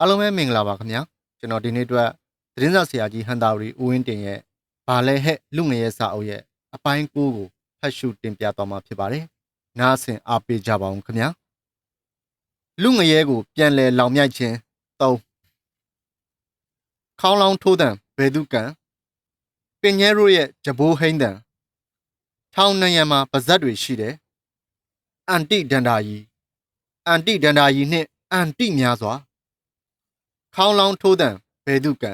အားလုံးပဲမင်္ဂလာပါခင်ဗျာကျွန်တော်ဒီနေ့အတွက်သတင်းစာဆရာကြီးဟန်တာရီဦးဝင်းတင်ရဲ့ဘာလဲဟဲ့လူငယ်ရဲ့စာအုပ်ရဲ့အပိုင်း9ကိုဖတ်ရှုတင်ပြသွားမှာဖြစ်ပါတယ်နားဆင်အားပေးကြပါဦးခင်ဗျာလူငယ်ရဲ့ကိုပြန်လဲလောင်မြိုက်ခြင်း3ခေါင်းလောင်းထိုးတံဘယ်သူကံပင်ញဲရိုးရဲ့ဂျဘိုးဟိန်းတံထောင်းနှံရံမှာပါဇက်တွေရှိတယ်အန်တိဒန္တာကြီးအန်တိဒန္တာကြီးနှင့်အန်တိများစွာ ခေါင်းလောင်းထိုးတံဘယ်သူကံ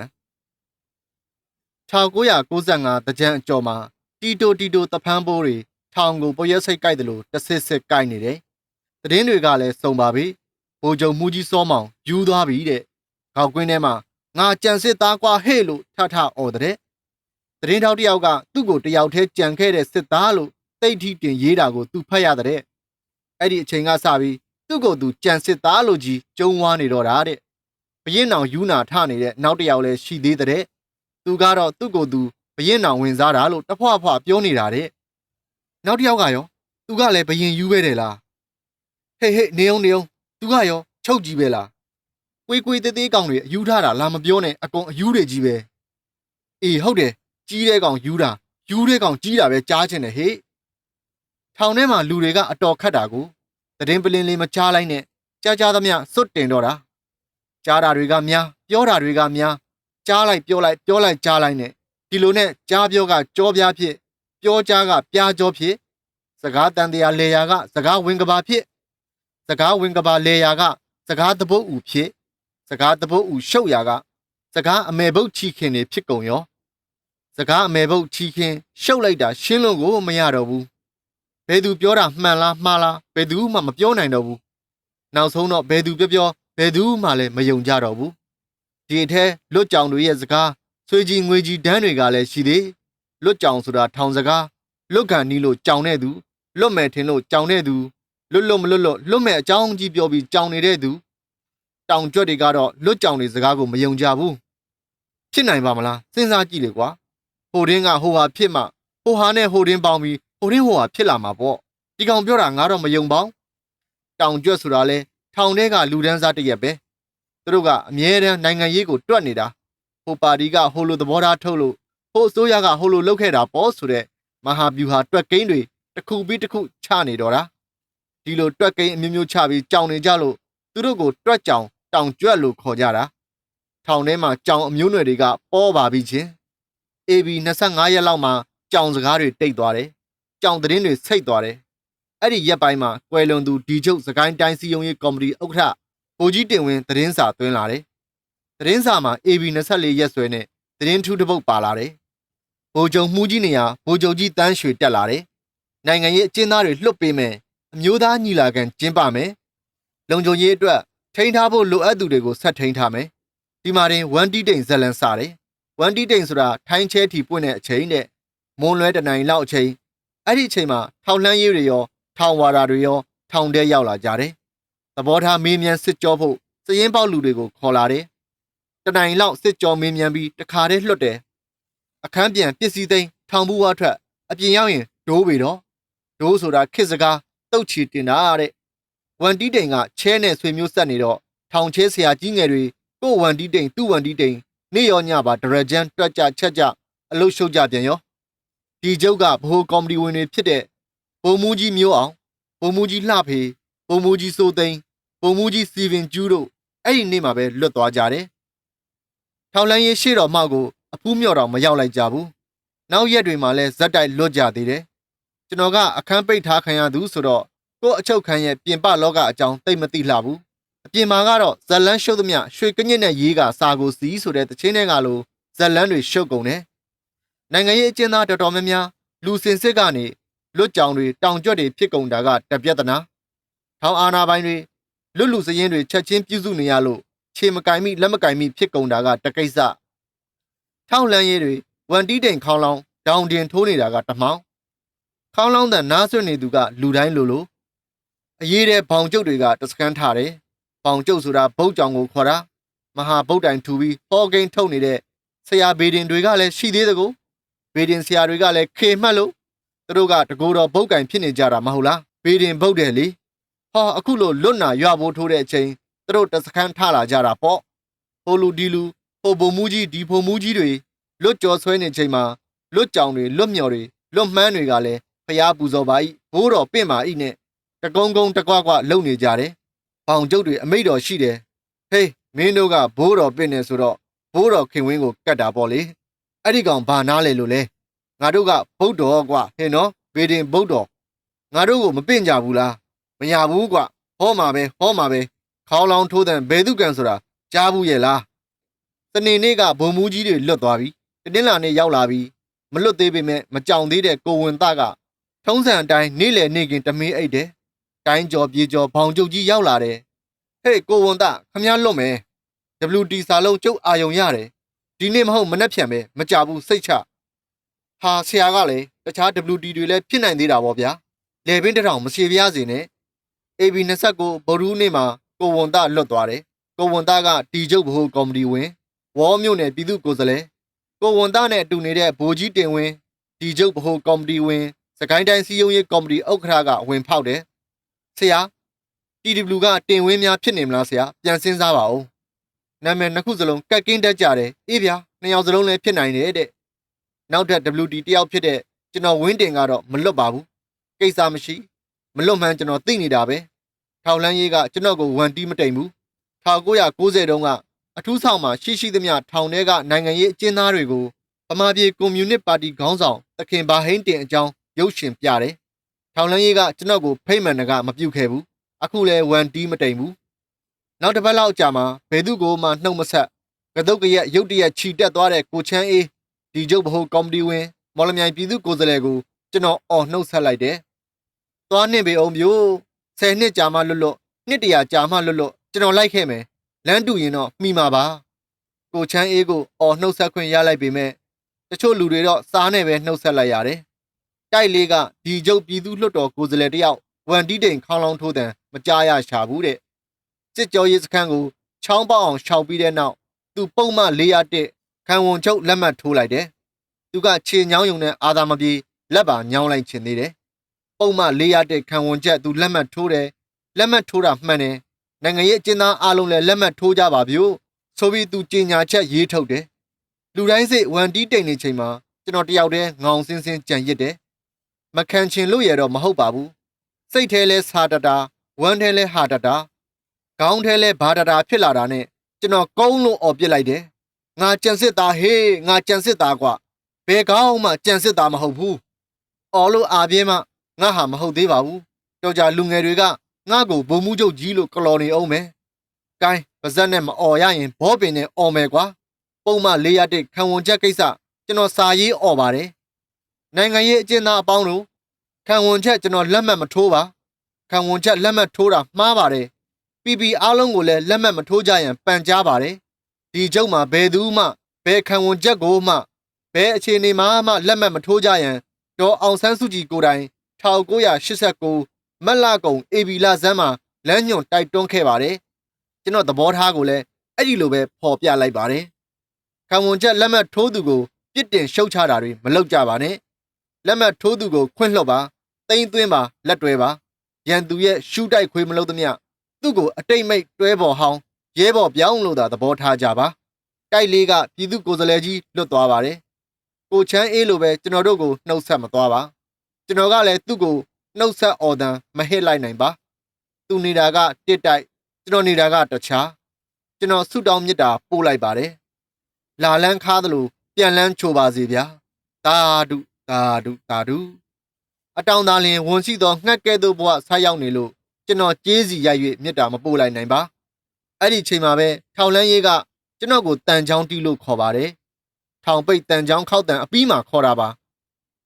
1995တကြံအကျော်မှာတီတိုတီတိုတဖန်းပိုးတွေထောင်ကိုပရက်စိတ်ကြိုက်တယ်လို့တစ်စစ်စစ်ကြိုက်နေတယ်။သတင်းတွေကလည်းစုံပါပြီ။ဘိုးချုပ်မူကြီးစောမောင်ယူသွားပြီတဲ့။ခေါက်ကွင်းထဲမှာငါကြံစစ်သားကွာဟဲ့လို့ထထအော်တဲ့။သတင်းထောက်တစ်ယောက်ကသူ့ကိုတယောက်တည်းကြံခဲ့တဲ့စစ်သားလို့တိတ်ထိတင်ရေးတာကိုသူဖတ်ရတဲ့။အဲ့ဒီအချိန်ကစပြီးသူ့ကိုသူကြံစစ်သားလို့ကြီးကျုံဝါနေတော့တာတဲ့။ ဘရင်နောင်ယူနာထနေတဲ့နောက်တစ်ယောက်လည်းရှိသေးတဲ့သူကတော့သူ့ကိုယ်သူဘရင်နောင်ဝင်စားတာလို့တဖွာဖွာပြောနေတာတဲ့နောက်တစ်ယောက်ကရောသူကလည်းဘရင်ယူပဲတယ်လားဟေးဟေးနေအောင်နေအောင်သူကရောချုပ်ကြီးပဲလားကွေးကွေးသေးသေးကောင်တွေအယူထားတာလာမပြောနဲ့အကုန်အယူတွေကြီးပဲအေးဟုတ်တယ်ကြီးတဲ့ကောင်ယူတာယူတဲ့ကောင်ကြီးတာပဲကြားချင်တယ်ဟေ့ထောင်ထဲမှာလူတွေကအတော်ခတ်တာကိုတည်င်းပလင်းလေးမချားလိုက်နဲ့ကြားကြားသမျှစွတ်တင်တော့တာ ကြားတာတွေကများပြောတာတွေကများကြားလိုက်ပြောလိုက်ပြောလိုက်ကြားလိုက်နဲ့ဒီလိုနဲ့ကြားပြောကကြောပြားဖြစ်ပြောကြားကပြားကြောဖြစ်စကားတန်တရားလေယာကစကားဝင်ကဘာဖြစ်စကားဝင်ကဘာလေယာကစကားတပုတ်ဥဖြစ်စကားတပုတ်ဥရှုပ်ရာကစကားအမေဘုတ်ချီခင်နေဖြစ်ကုန်ရောစကားအမေဘုတ်ချီခင်ရှုပ်လိုက်တာရှင်းလို့ကိုမရတော့ဘူးဘယ်သူပြောတာမှန်လားမှားလားဘယ်သူမှမပြောနိုင်တော့ဘူးနောက်ဆုံးတော့ဘယ်သူပြောပြော ဘယ်သူမှလည်းမယုံကြတော့ဘူးဒီအထဲလွတ်ကြောင်တွေရဲ့စကားဆွေကြီးငွေကြီးတန်းတွေကလည်းရှိသေးလွတ်ကြောင်ဆိုတာထောင်စကားလွတ်ကန်နီးလို့ကြောင်တဲ့သူလွတ်မယ်ထင်လို့ကြောင်တဲ့သူလွတ်လွတ်မလွတ်လွတ်လွတ်မဲ့အကြောင်းကြီးပြောပြီးကြောင်နေတဲ့သူတောင်ကျွတ်တွေကတော့လွတ်ကြောင်တွေစကားကိုမယုံကြဘူးဖြစ်နိုင်ပါမလားစဉ်းစားကြည့်လေကွာဟိုတင်းကဟိုဟာဖြစ်မှဟိုဟာနဲ့ဟိုတင်းပေါင်းပြီးဟိုတင်းဟိုဟာဖြစ်လာမှာပေါ့ဒီကောင်ပြောတာငါတော့မယုံပါဘူးတောင်ကျွတ်ဆိုတာလဲ ထောင်ထဲကလူဒန်းစားတစ်ရက်ပဲသူတို့ကအမြဲတမ်းနိုင်ငံရေးကိုတွက်နေတာဟိုပါတီကဟိုလိုသဘောထားထုတ်လို့ဟိုအစိုးရကဟိုလိုလုပ်ခဲ့တာပေါ့ဆိုတဲ့မဟာဗျူဟာတွက်ကိန်းတွေတစ်ခုပြီးတစ်ခုချနေတော့တာဒီလိုတွက်ကိန်းအမျိုးမျိုးချပြီးကြောင်နေကြလို့သူတို့ကိုတွက်ကြောင်တောင်ကျွတ်လို့ခေါ်ကြတာထောင်ထဲမှာကြောင်အမျိုးနွယ်တွေကပေါ်ပါပြီချင်း AB 25ရက်လောက်မှာကြောင်စကားတွေတိတ်သွားတယ်ကြောင်သတင်းတွေစိတ်သွားတယ် အဲ့ဒီရက်ပိုင်းမှာကွယ်လွန်သူဒီချုပ်စကိုင်းတိုင်းစီယုံရေးကော်မတီဥက္ကဋ္ဌဗိုလ်ကြီးတင်ဝင်းသတင်းစာသွင်းလာတယ်။သတင်းစာမှာ AB 24ရက်စွဲနဲ့သတင်းထူးတစ်ပုဒ်ပါလာတယ်။ဗိုလ်ချုပ်မှုကြီးနေရာဗိုလ်ချုပ်ကြီးတန်းရွှေတက်လာတယ်။နိုင်ငံရေးအကျဉ်းသားတွေလွတ်ပေးမယ်။အမျိုးသားညီလာခံကျင်းပမယ်။လုံခြုံရေးအတွက်ထိန်းထားဖို့လိုအပ်သူတွေကိုဆက်ထိန်းထားမယ်။ဒီမှာတင်ဝန်တီတိန်ဇလန်စားတယ်။ဝန်တီတိန်ဆိုတာထိုင်းချဲထီပွင့်တဲ့အချိန်တဲ့မွန်လွဲတနိုင်လောက်အချိန်အဲ့ဒီအချိန်မှာထောင်လှမ်းရေးတွေရော ထောင်ဝါရာတွေရောထောင်ထဲရောက်လာကြတယ်။သဘောထားမေးမြန်းစစ်ကြောဖို့စည်ရင်ပေါက်လူတွေကိုခေါ်လာတယ်။တတိုင်လောက်စစ်ကြောမေးမြန်းပြီးတခါတည်းလွတ်တယ်။အခန်းပြန်ပစ္စည်းသိမ်းထောင်ဘူးဝါထွက်အပြင်ရောက်ရင်ဒိုးပေတော့ဒိုးဆိုတာခစ်စကားတုတ်ချီတင်တာတဲ့။ဝန်တီးတိန်ကချဲနဲ့ဆွေမျိုးဆက်နေတော့ထောင်ချဲဆရာကြီးငယ်တွေကိုဝန်တီးတိန်သူ့ဝန်တီးတိန်နေ့ရောညပါဒရဂျန်တွက်ကြချက်ကြအလုရှုပ်ကြပြန်ရောဒီကျုပ်ကဘိုးကော်မတီဝင်တွေဖြစ်တဲ့ ဘုံမူကြီးမျိုးအောင်ဘုံမူကြီးလှဖေဘုံမူကြီးစိုးသိန်းဘုံမူကြီးစီဗင်ကျူးတို့အဲ့ဒီနေ့မှာပဲလွတ်သွားကြတယ်။ထောင်လန်းရေးရှေ့တော်မှောက်ကိုအဖူးမြော့တော်မရောက်လိုက်ကြဘူး။နောက်ရက်တွေမှာလည်းဇက်တိုက်လွတ်ကြသေးတယ်။ကျွန်တော်ကအခန်းပိတ်ထားခံရသူဆိုတော့ကို့အချုပ်ခန်းရဲ့ပြင်ပလောကအကြောင်းသိမသိလှဘူး။အပြင်မှာကတော့ဇက်လန်းရှုပ်သမျှရွှေကညစ်နဲ့ရေးကစာကိုစီးဆိုတဲ့တချင်းတွေကလိုဇက်လန်းတွေရှုပ်ကုန်တယ်။နိုင်ငံရေးအကျဉ်းသားတော်တော်များများလူစင်စစ်ကနေ လွတ်ကြောင်တွေတောင်ကျွတ်တွေဖြစ်ကုန်တာကတပြက်တနာထောင်အာနာပိုင်းတွေလွတ်လူစရင်တွေချက်ချင်းပြုစုနေရလို့ခြေမကင်မိလက်မကင်မိဖြစ်ကုန်တာကတကိစ္စထောင်လန်းရေးတွေဝန်တီးတိန်ခေါင်းလောင်းဒေါင်တင်ထိုးနေတာကတမောင်းခေါင်းလောင်းတဲ့နားဆွနေသူကလူတိုင်းလိုလိုအရေးတဲ့ဘောင်ကျုပ်တွေကတစကန်ထားတယ်ဘောင်ကျုပ်ဆိုတာဘုတ်ကြောင်ကိုခေါ်တာမဟာဗုဒ္တိုင်ထူပြီးဟောကိန်းထုတ်နေတဲ့ဆရာဘေဒင်တွေကလည်းရှိသေးသကိုဘေဒင်ဆရာတွေကလည်းခေမှတ်လို့ သူတို့ကတကူတော်ဘုတ်ကင်ဖြစ်နေကြတာမဟုတ်လားဘေဒင်ဘုတ်တယ်လေဟာအခုလိုလွတ်နာရွာဘိုးထိုးတဲ့အချိန်သူတို့တစခန်းထလာကြတာပေါ့ိုလူဒီလူဟိုဘုံမူကြီးဒီဘုံမူကြီးတွေလွတ်ကြော်ဆွဲနေချိန်မှာလွတ်ကြောင်တွေလွတ်မြော်တွေလွတ်မှန်းတွေကလည်းဖျားပူဇော်ပါဤဘိုးတော်ပင့်ပါဤနဲ့တကုံကုံတကွာကွာလုံနေကြတယ်။ဘောင်ကျုပ်တွေအမိတ်တော်ရှိတယ်။ဟေးမင်းတို့ကဘိုးတော်ပင့်နေဆိုတော့ဘိုးတော်ခင်ဝင်းကိုကတ်တာပေါ့လေ။အဲ့ဒီကောင်ဘာနာလဲလို့လဲ။ ငါတို့ကဗုဒ္ဓတော်ကွာဟင်နော်ဗေဒင်ဗုဒ္ဓတော်ငါတို့ကိုမပင့်ကြဘူးလားမရဘူးကွာဟောမှာပဲဟောမှာပဲခေါင်းလောင်ထိုးတဲ့ဘယ်သူကန်ဆိုတာကြားဘူးရဲ့လားစနေနေ့ကဘုံမူကြီးတွေလွတ်သွားပြီတနင်္လာနေ့ရောက်လာပြီမလွတ်သေးပေမဲ့မကြောင်သေးတဲ့ကိုဝင်သားကထုံးစံအတိုင်းနေ့လယ်နေ့ကင်တမင်းအိတ်တယ်တိုင်းကျော်ပြေကျော်ဘောင်ကျုပ်ကြီးရောက်လာတယ်ဟေးကိုဝင်သားခမည်းလွတ်မယ် WT စာလုံးကျုပ်အာယုံရတယ်ဒီနေ့မဟုတ်မနှက်ဖြန်ပဲမကြဘူးစိတ်ချ ဟာဆရာကလည်းတခြား WT တွေလည်းဖြစ်နိုင်သေးတာပေါ့ဗျာလေပင်တစ်ထောင်မစီပြားစေနဲ့ AB 29ဗုဒ္ဓဦးနေ့မှာကိုဝန်သားလွတ်သွားတယ်ကိုဝန်သားကတီကျုပ်ဗဟိုကော်မတီဝင်ဝေါ်မြို့နယ်ပြည်သူ့ကိုယ်စားလှယ်ကိုဝန်သားနဲ့အတူနေတဲ့ဗိုလ်ကြီးတင်ဝင်းတီကျုပ်ဗဟိုကော်မတီဝင်စကိုင်းတိုင်းစီယုံရေးကော်မတီဥက္ကဋ္ဌကဝင်ဖောက်တယ်ဆရာ TW ကတင်ဝင်းများဖြစ်နေမလားဆရာပြန်စဉ်းစားပါဦးနာမည်နှစ်ခုစလုံးကက်ကင်းတက်ကြတယ်အေးဗျာနှစ်ယောက်စလုံးလည်းဖြစ်နိုင်တယ်တဲ့ နောက်ထပ် WT တယောက်ဖြစ်တဲ့ကျွန်တော်ဝင်းတင်ကတော့မလွတ်ပါဘူးကိစ္စမရှိမလွတ်မှန်းကျွန်တော်သိနေတာပဲထောက်လန်းရေးကကျွန်တော်ကိုဝန်တီးမတိမ်ဘူး1990တုန်းကအထူးဆောင်မှာရှိရှိသမျှထောင်ထဲကနိုင်ငံရေးအကျဉ်းသားတွေကိုဗမာပြည်ကွန်မြူနစ်ပါတီခေါင်းဆောင်တခင်ဘာဟိန်းတင်အကြောင်းရုပ်ရှင်ပြတယ်ထောင်လန်းရေးကကျွန်တော်ကိုဖိတ်မှန်တကမပြုတ်ခဲ့ဘူးအခုလဲဝန်တီးမတိမ်ဘူးနောက်တစ်ပတ်လောက်ကြာမှာဘယ်သူကိုမှနှုတ်မဆက်ကတုတ်ကရက်ရုတ်တရက်ခြီတက်သွားတဲ့ကိုချမ်းအေး ဒီကျုပ်ဗဟိုကော်မတီဝင်မော်လမြိုင်ပြည်သူကိုယ်စားလှယ်ကိုကျွန်တော်အော်နှုတ်ဆက်လိုက်တယ်သွားနှင့်ပေအောင်ပြို့ဆယ်နှစ်ကြာမှလွတ်လွတ်နှစ်တရာကြာမှလွတ်လွတ်ကျွန်တော်လိုက်ခဲ့မယ်လမ်းတူရင်တော့မှီမှာပါကိုချမ်းအေးကိုအော်နှုတ်ဆက်ခွင့်ရလိုက်ပေမဲ့တချို့လူတွေတော့စားနဲ့ပဲနှုတ်ဆက်လိုက်ရတယ်တိုက်လေးကဒီကျုပ်ပြည်သူလွှတ်တော်ကိုယ်စားလှယ်တယောက်ဝန်တီးတိန်ခေါင်းလောင်းထိုးတဲ့မကြားရရှာဘူးတဲ့စစ်ကြောရေးစခန်းကိုချောင်းပေါအောင်ရှောင်ပြီးတဲ့နောက်သူပုံမှန်401 ခံဝန်ချုပ်လက်မှတ်ထိုးလိုက်တယ်သူကခြေညောင်းယုံနဲ့အာသာမပြေလက်ပါညောင်းလိုက်ခြင်းသေးတယ်ပုံမှန်401ခံဝန်ချက်သူလက်မှတ်ထိုးတယ်လက်မှတ်ထိုးတာမှန်တယ်နိုင်ငံရေးအကျဉ်းသားအားလုံးလည်းလက်မှတ်ထိုးကြပါဗျို့ဆိုပြီးသူကြေညာချက်ရေးထုတ်တယ်လူတိုင်းစိတ်ဝန်တီးတိန်နေချိန်မှာကျွန်တော်တယောက်တည်းငောင်စင်းစင်းကြံရစ်တယ်မခံချင်လို့ရတော့မဟုတ်ပါဘူးစိတ်ထဲလဲစာတတာဝမ်းထဲလဲဟာတတာခေါင်းထဲလဲဘာတတာဖြစ်လာတာနဲ့ကျွန်တော်ကုန်းလို့អော်ပစ်လိုက်တယ် ငါကြံစစ်သားဟေးငါကြံစစ်သားကွာဘယ်ကောင်းမှကြံစစ်သားမဟုတ်ဘူးအော်လို့အာပြင်းမှငါဟာမဟုတ်သေးပါဘူးတော်ကြလူငယ်တွေကငါ့ကိုဘုံမှုချုပ်ကြီးလို့ကလော်နေအောင်မယ်။ကိုင်းပါဇက်နဲ့မအော်ရရင်ဘောပင်နဲ့အော်မယ်ကွာ။ပုံမှ၄ရတဲ့ခံဝန်ချက်ကိစ္စကျွန်တော်စာရေးអော်ပါတယ်။နိုင်ငံရေးအကျဉ်းသားအပေါင်းတို့ခံဝန်ချက်ကျွန်တော်လက်မှတ်မထိုးပါ။ခံဝန်ချက်လက်မှတ်ထိုးတာမှားပါတယ်။ PP အားလုံးကိုလည်းလက်မှတ်မထိုးကြရန်ပန်ကြားပါတယ်။ ဒီကျုပ်မှာဘယ်သူမှဘယ်ခံဝန်ချက်ကိုမှဘယ်အခြေအနေမှာမှလက်မှတ်မထိုးကြရန်ဒေါ်အောင်ဆန်းစုကြည်ကိုယ်တိုင်1989မက်လာကုံ AB လာဇန်းမှာလမ်းညွန်တိုက်တွန်းခဲ့ပါတယ်ကျွန်တော်သဘောထားကိုလည်းအဲ့ဒီလိုပဲဖော်ပြလိုက်ပါတယ်ခံဝန်ချက်လက်မှတ်ထိုးသူကိုပြစ်တင်ရှုတ်ချတာတွေမလုပ်ကြပါနဲ့လက်မှတ်ထိုးသူကိုခွင့်လွှတ်ပါတိမ့်သွင်းပါလက်တွဲပါရန်သူရဲ့ရှူတိုက်ခွေးမလုပ်သမျှသူ့ကိုအတိတ်မိတ်တွဲပေါ်ဟောင်း ရဲဘော်ပြောင်းလို့သာသဘောထားကြပါတိုက်လေးကပြည်သူကိုယ်စားလှယ်ကြီးလွတ်သွားပါတယ်ကိုချမ်းအေးလိုပဲကျွန်တော်တို့ကိုနှုတ်ဆက်မသွားပါကျွန်တော်ကလည်းသူ့ကိုနှုတ်ဆက်အော်တန်မဟစ်လိုက်နိုင်ပါသူနေတာကတစ်တိုက်ကျွန်တော်နေတာကတခြားကျွန်တော်ဆုတောင်းမြတ်တာပို့လိုက်ပါတယ်လာလန်းခါသလိုပြန်လန်းချိုပါစေဗျာတာဒုတာဒုတာဒုအတောင်သားလင်ဝန်ရှိသောငှက်ကဲ့သို့ဘဝဆိုက်ရောက်နေလို့ကျွန်တော်ကြေးစီရိုက်၍မြတ်တာမပို့လိုက်နိုင်ပါ အဲ့ဒီချိန်မှာပဲထောင်လန်းရေးကကျွန်တော်ကိုတန်ချောင်းတီးလို့ခေါ်ပါတယ်ထောင်ပိတ်တန်ချောင်းခောက်တန်အပြီးမှာခေါ်တာပါ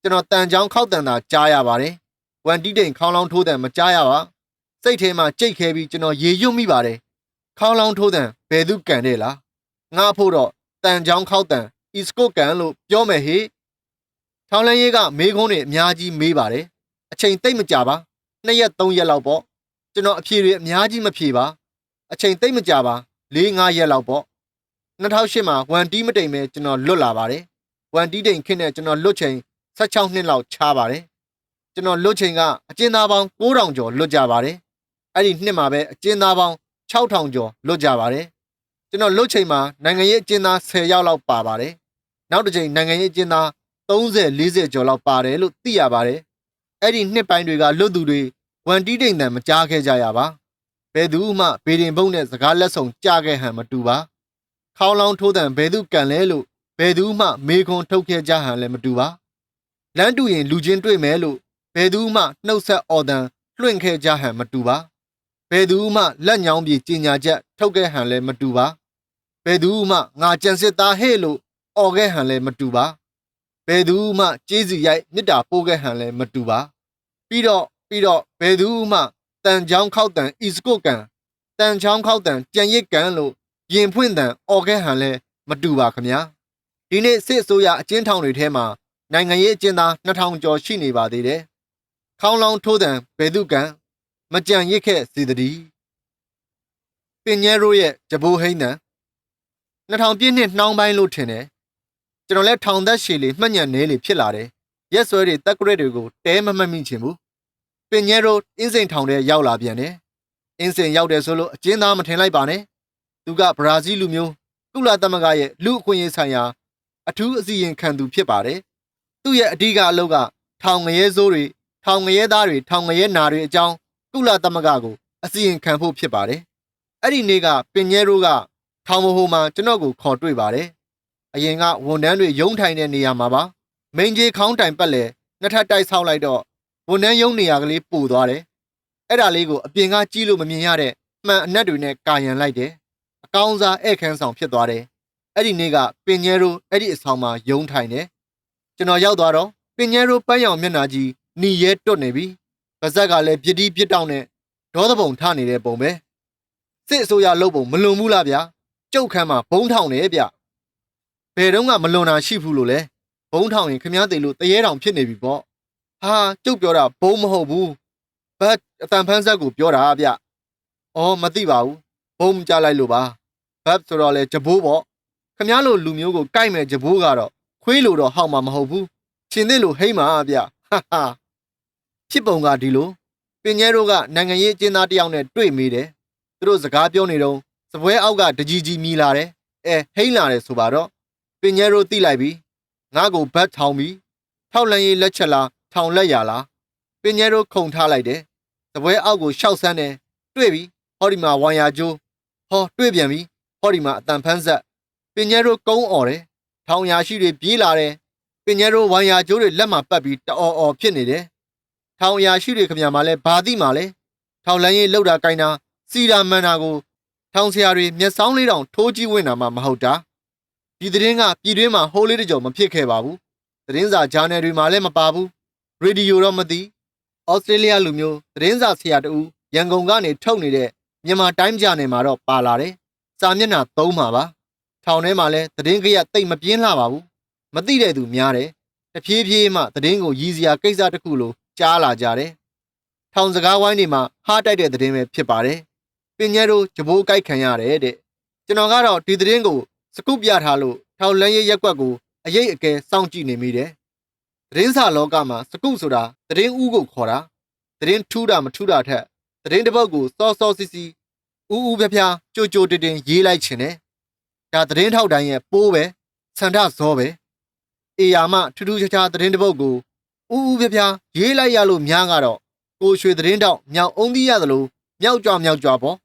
ကျွန်တော်တန်ချောင်းခောက်တန်သာကြားရပါတယ်ဝန်တီးတိန်ခေါင်းလောင်းထိုးတဲ့မကြားရပါစိတ်ထဲမှာကြိတ်ခဲပြီးကျွန်တော်ရေရွတ်မိပါတယ်ခေါင်းလောင်းထိုးတဲ့ဘယ်သူကန်တဲ့လားငါဖို့တော့တန်ချောင်းခောက်တန် East Coast ကန်လို့ပြောမယ်ဟေ့ထောင်းလန်းရေးကမေးခွန်းတွေအများကြီးမေးပါတယ်အချိန်တိတ်မကြပါနှစ်ရက်သုံးရက်လောက်ပေါ့ကျွန်တော်အဖြေတွေအများကြီးမဖြေပါ အချိန်တိတ်မကြပါ၄၅ရက်လောက်ပေါ့2008မှာဝန်တီးမတိမ်ပဲကျွန်တော်လွတ်လာပါတယ်ဝန်တီးတိမ်ခင်းနဲ့ကျွန်တော်လွတ်ချိန်16နှစ်လောက်ချားပါတယ်ကျွန်တော်လွတ်ချိန်ကအကျဉ်းသားပေါင်း9000ကျော်လွတ်ကြပါတယ်အဲ့ဒီနှစ်မှာပဲအကျဉ်းသားပေါင်း6000ကျော်လွတ်ကြပါတယ်ကျွန်တော်လွတ်ချိန်မှာနိုင်ငံရေးအကျဉ်းသား10ယောက်လောက်ပါပါတယ်နောက်တစ်ချိန်နိုင်ငံရေးအကျဉ်းသား30 40ကျော်လောက်ပါတယ်လို့သိရပါတယ်အဲ့ဒီနှစ်ပိုင်းတွေကလွတ်သူတွေဝန်တီးတိမ်တန်မကြားခဲ့ကြရပါဘ ယ်သူမှဘေဒင်ဘုံနဲ့စကားလက်ဆောင်ကြားခဲ့ဟန်မတူပါခေါင်းလောင်းထိုးတန်ဘယ်သူကန်လဲလို့ဘယ်သူမှမေခွန်ထုတ်ခဲ့ကြဟန်လည်းမတူပါလမ်းတူရင်လူချင်းတွေ့မယ်လို့ဘယ်သူမှနှုတ်ဆက်အော်တန်လွှင့်ခဲ့ကြဟန်မတူပါဘယ်သူမှလက်ညောင်းပြေကြီးညာချက်ထုတ်ခဲ့ဟန်လည်းမတူပါဘယ်သူမှငါကြံစစ်သားဟဲ့လို့អော်ခဲ့ဟန်လည်းမတူပါဘယ်သူမှကျေးဇူးရိုက်မေတ္တာပို့ခဲ့ဟန်လည်းမတူပါပြီးတော့ပြီးတော့ဘယ်သူမှ တန်ချောင်းခောက်တန်ဤစကုတ်ကန်တန်ချောင်းခောက်တန်ကြံရစ်ကန်လို့ရင်ဖွင့်တန်អော်ခဲ့ဟန်လည်းမတူပါခမညာဒီနေ့စစ်အစိုးရအကျဉ်းထောင်တွေထဲမှာနိုင်ငံရေးအကျဉ်းသား2000ကျော်ရှိနေပါသေးတယ်ခေါင်းလောင်းထိုးတန်ဘယ်သူကန်မကြံရစ်ခဲ့စီတည်းပင်ញဲရိုးရဲ့ဂျဘိုးဟိန်းတန်2000ပြည့်နှစ်နှောင်းပိုင်းလို့ထင်တယ်ကျွန်တော်လည်းထောင်သက်ရှည်လေးမှတ်ညံနေလေဖြစ်လာတယ်ရက်ဆွဲတွေတက်ဂရက်တွေကိုတဲမမှတ်မိချင်ဘူးပ င်ញဲရိုးအင်းစိန်ထောင်ထဲရောက်လာပြန်တယ်အင်းစိန်ရောက်တယ်ဆိုလို့အကျဉ်းသားမထင်လိုက်ပါနဲ့သူကဘရာဇီးလူမျိုးကုလသမဂ္ဂရဲ့လူအခွင့်အရေးဆိုင်ရာ အထူးအစီရင်ခံသူဖြစ်ပါတယ်သူ့ရဲ့အဓိကအလုပ်ကထောင်ငရဲစိုးတွေထောင်ငရဲသားတွေထောင်ငရဲနာတွေအကြောင်းကုလသမဂ္ဂကိုအစီရင်ခံဖို့ဖြစ်ပါတယ်အဲ့ဒီနေ့ကပင်ញဲရိုးကထောင်မဟိုမှာကျွန်တော်ကိုခေါ်တွေ့ပါတယ်အရင်ကဝန်ထမ်းတွေရုံးထိုင်တဲ့နေရာမှာပါမိန်ကြီးခေါင်းတိုင်ပတ်လဲနှစ်ထပ်တိုက်ဆောက်လိုက်တော့ ဝန်ထမ်းရုံးနေရာကလေးပူသွားတယ်အဲ့ဒါလေးကိုအပြင်ကကြည့်လို့မမြင်ရတဲ့မှန်အနက်တွေနဲ့ကာယံလိုက်တယ်အကောင်းစားဧည့်ခန်းဆောင်ဖြစ်သွားတယ်အဲ့ဒီနေ့ကပင်ញဲရိုးအဲ့ဒီအဆောင်မှာရုံးထိုင်တယ်ကျွန်တော်ရောက်သွားတော့ပင်ញဲရိုးပန်းရောင်မျက်နှာကြီးหนีရဲတွတ်နေပြီပါဇက်ကလည်းပြစ်တီးပြစ်တောင်းနဲ့ဒေါသပုံထနေတဲ့ပုံပဲစစ်အစိုးရလုပ်ပုံမလွန်ဘူးလားဗျာကျုပ်ခန်းမှာဘုံထောင်တယ်ဗျဘယ်တော့မှမလွန်တာရှိဘူးလို့လဲဘုံထောင်ရင်ခမားသိလို့တရေတောင်ဖြစ်နေပြီပေါ့ ဟာကျုပ်ပြောတာဘုံမဟုတ်ဘူးဘတ်အတန်ဖန်းဆက်ကိုပြောတာဗျအော်မသိပါဘူးဘုံကြလိုက်လို့ပါဘတ်ဆိုတော့လေဂျဘိုးပေါ့ခမားလိုလူမျိုးကိုကိုက်မဲ့ဂျဘိုးကတော့ခွေးလိုတော့ဟောက်မှာမဟုတ်ဘူးရှင်သစ်လိုဟိမ့်မှာဗျဟာဟာဖြစ်ပုံကဒီလိုပင်ញဲတို့ကနိုင်ငံရေးအကျဉ်းသားတယောက်နဲ့တွေ့မိတယ်သူတို့စကားပြောနေတော့စပွဲအောက်ကတကြီးကြီးမြည်လာတယ်အဲဟိမ့်လာတယ်ဆိုပါတော့ပင်ញဲတို့တိလိုက်ပြီငါ့ကိုဘတ်ထောင်ပြီးထောက်လန်းရေးလက်ချက်လား ထောင်လက်ရလားပင်ရဲတို့ခုံထားလိုက်တယ်တပွဲအောက်ကိုရှောက်ဆန်းတယ်တွေ့ပြီဟောဒီမှာဝိုင်ယာကျိုးဟောတွေ့ပြန်ပြီဟောဒီမှာအတန်ဖန်းဆက်ပင်ရဲတို့ကုန်းអော်တယ်ထောင်ရာရှိတွေပြေးလာတယ်ပင်ရဲတို့ဝိုင်ယာကျိုးတွေလက်မှာပတ်ပြီးတအော်အော်ဖြစ်နေတယ်ထောင်ရာရှိတွေခမညာမှာလဲဘာတိမှာလဲထောင်လန်းရင်လောက်တာကိုင်းတာစီရာမန်နာကိုထောင်ဆရာတွေမျက်စောင်းလေးတောင်ထိုးကြည့်ဝင်တာမှမဟုတ်တာဒီသတင်းကပြည်တွင်းမှာဟိုးလေးတကြောင်မဖြစ်ခဲ့ပါဘူးသတင်းစာဂျာနယ်တွေမှာလည်းမပါဘူး ရေဒီယိုတော့မသိဩစတြေးလျလူမျိုးသတင်းစာဆရာတူရန်ကုန်ကနေထုတ်နေတဲ့မြန်မာတိုင်းဂျာနယ်မှာတော့ပါလာတယ်စာမျက်နှာသုံးပါပါထောင်ထဲမှာလည်းသတင်းကြက်တိတ်မပြင်းလှပါဘူးမသိတဲ့သူများတယ်တဖြည်းဖြည်းမှသတင်းကိုရည်စရာကိစ္စတစ်ခုလိုကြားလာကြတယ်ထောင်စကားဝိုင်းတွေမှာဟားတိုက်တဲ့သတင်းပဲဖြစ်ပါတယ်ပင်ញဲတို့ဂျဘိုးကြိုက်ခံရတယ်တဲ့ကျွန်တော်ကတော့ဒီသတင်းကိုစကုပြထားလို့ထောင်လန်းရဲ့ရက်ွက်ကိုအရေးအကဲစောင့်ကြည့်နေမိတယ် သတင်းစာလောကမှာစကုဆိုတာသတင်းဦးကိုခေါ်တာသတင်းထူးတာမထူးတာထက်သတင်းတစ်ပုဒ်ကိုစောစောစီစီဦးဦးပြပြကြိုကြိုတင်တင်ရေးလိုက်ခြင်းနဲ့ဒါသတင်းထောက်တိုင်းရဲ့ပိုးပဲဆန္ဒဇောပဲအေယာမထူးထူးခြားခြားသတင်းတစ်ပုဒ်ကိုဦးဦးပြပြရေးလိုက်ရလို့များကတော့ကိုရွှေသတင်းတောက်မြောက်အုံးသီးရသလိုမြောက်ကြွမြောက်ကြွပေါ့